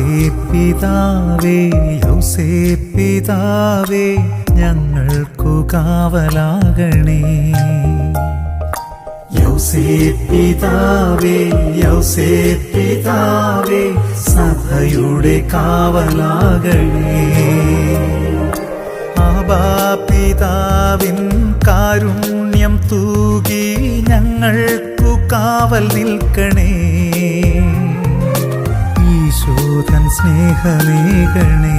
പിതാവേ യൗസേ പിതാവേ ഞങ്ങൾക്കു കാവലാകണേ. യൗസേ പിതാവേ യൗസേ പിതാവേ സഭയുടെ കാവലാകണേ. ആബാ പിതാവിൻ കാരുണ്യം തൂകി ഞങ്ങൾക്കു കാവൽ നിൽക്കണേ. സ്നേഹമേകണേ.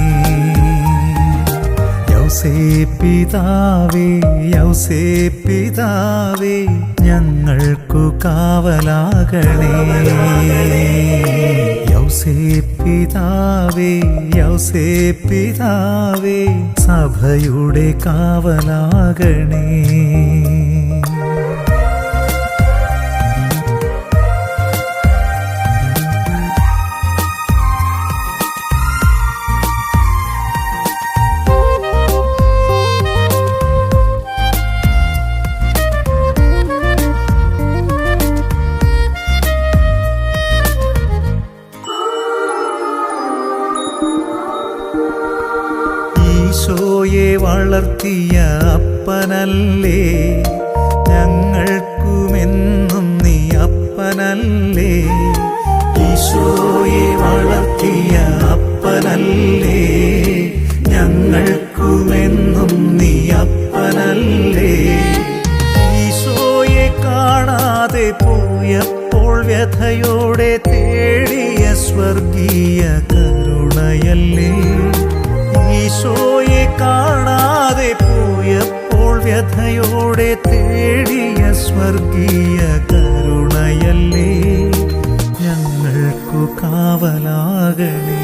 യൗസേ പിതാവേ യൗസേ പിതാവേ ഞങ്ങൾക്കു കാവലാകണേ. യൗസേ പിതാവേ യൗസേ പിതാവേ സഭയുടെ കാവലാകണേ. ഈശോയെ വളർത്തിയ അപ്പനല്ലേ? ഞങ്ങൾക്കുമെന്നും നീ അപ്പനല്ലേ? ഈശോയെ വളർത്തിയ അപ്പനല്ലേ? ഞങ്ങൾക്കുമെന്നും നീ അപ്പനല്ലേ? ഈശോയെ കാണാതെ പോയപ്പോൾ വ്യഥയോടെ തേടിയ സ്വർഗീയ കരുണയല്ലേ? വ്യഥയോടെ തേടിയ സ്വർഗീയ കരുണയല്ലേ ഞങ്ങൾക്കു കാവലാകണേ.